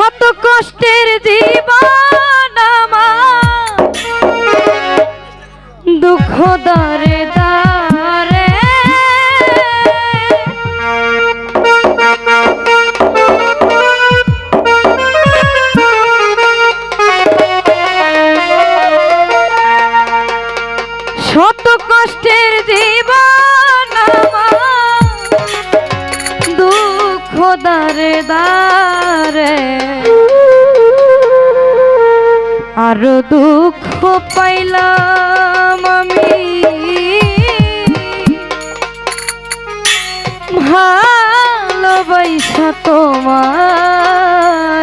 শত কষ্টের যে আরও দুঃখ পাইলাম আমি। ভালোবাইসা তোমার।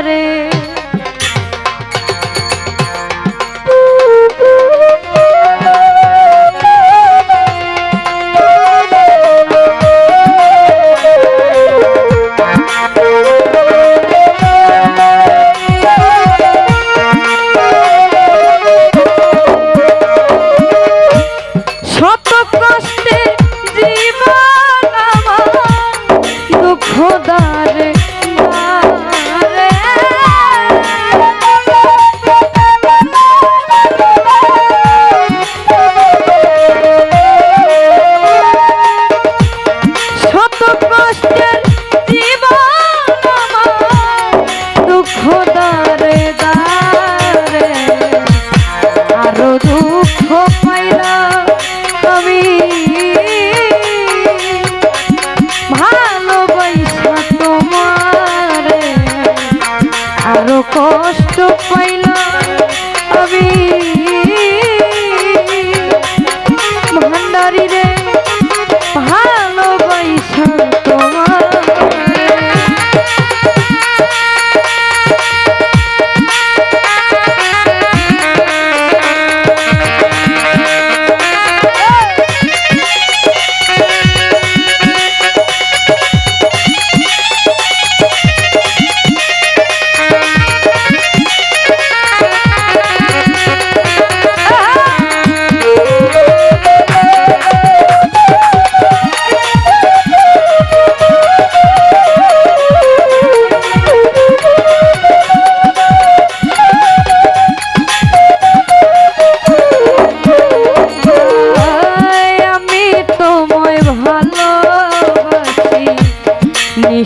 লরি রে।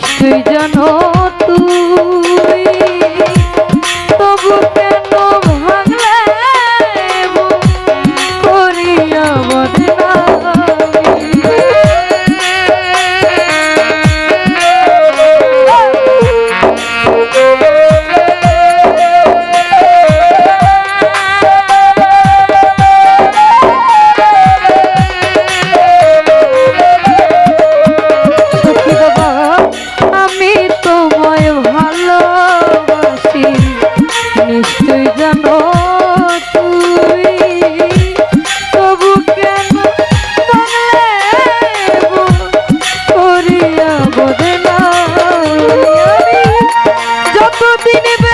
নিশ্চয় জানো কতদিন